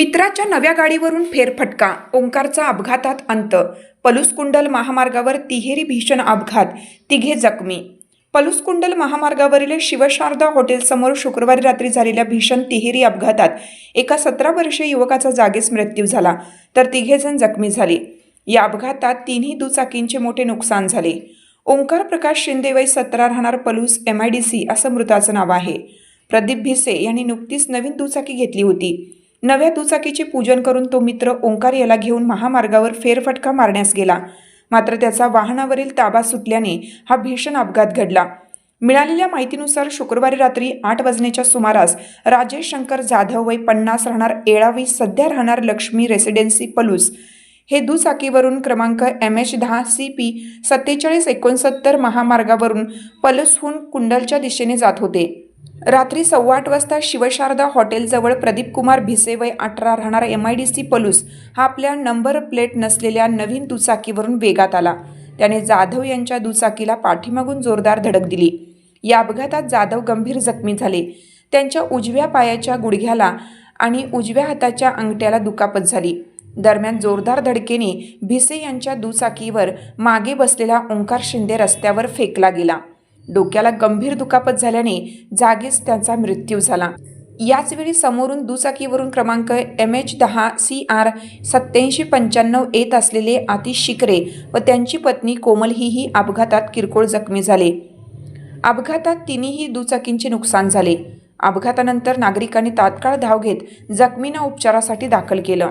मित्राच्या नव्या गाडीवरून फेरफटका ओंकारचा अपघातात अंत पलुसकुंडल महामार्गावर तिहेरी भीषण अपघात तिघे जखमी. पलुसकुंडल महामार्गावरील शिवशारदा हॉटेलसमोर शुक्रवारी रात्री झालेल्या भीषण तिहेरी अपघातात एका सतरा वर्षीय युवकाचा जागीच मृत्यू झाला तर तिघेजण जखमी झाले. या अपघातात तिन्ही दुचाकींचे मोठे नुकसान झाले. ओंकार प्रकाश शिंदे वय सतरा राहणार Palus M I D C असं मृताचं नाव आहे. प्रदीप भिसे यांनी नुकतीच नवीन दुचाकी घेतली होती. नव्या दुचाकीचे पूजन करून तो मित्र ओंकार याला घेऊन महामार्गावर फेरफटका मारण्यास गेला. मात्र त्याचा वाहनावरील ताबा सुटल्याने हा भीषण अपघात घडला. मिळालेल्या माहितीनुसार शुक्रवारी रात्री आठ वाजण्याच्या सुमारास राजेश शंकर जाधव वय पन्नास राहणार एळावी सध्या राहणार लक्ष्मी रेसिडेन्सी पलूस. हे दुचाकीवरून क्रमांक एम एच दहा सी पी सत्तेचाळीस एकोणसत्तर महामार्गावरून पलसहून कुंडलच्या दिशेने जात होते. रात्री सव्वा आठ वाजता शिवशारदा हॉटेलजवळ प्रदीप कुमार भिसे वय अठरा राहणारा M I D C Palus हा आपल्या नंबर प्लेट नसलेल्या नवीन दुचाकीवरून वेगात आला. त्याने जाधव यांच्या दुचाकीला पाठीमागून जोरदार धडक दिली. या अपघातात जाधव गंभीर जखमी झाले. त्यांच्या उजव्या पायाच्या गुडघ्याला आणि उजव्या हाताच्या अंगठ्याला दुखापत झाली. दरम्यान जोरदार धडकेने भिसे यांच्या दुचाकीवर मागे बसलेला ओंकार शिंदे रस्त्यावर फेकला गेला. डोक्याला गंभीर दुखापत झाल्याने जागीच त्यांचा मृत्यू झाला. याचवेळी समोरून दुचाकीवरून क्रमांक एम एच दहा सी आर सत्याऐंशी पंच्याण्णव येत असलेले आतिश शिकरे व त्यांची पत्नी कोमल हीही अपघातात किरकोळ जखमी झाले. अपघातात तिन्ही दुचाकींचे नुकसान झाले. अपघातानंतर नागरिकांनी तात्काळ धाव घेत जखमींना उपचारासाठी दाखल केलं.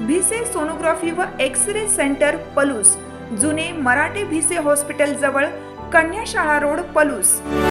भिसे सोनोग्राफी व एक्स रे सेंटर पलूस. जुने मराठे भिसे हॉस्पिटल जवळ कन्याशाळा रोड पलूस.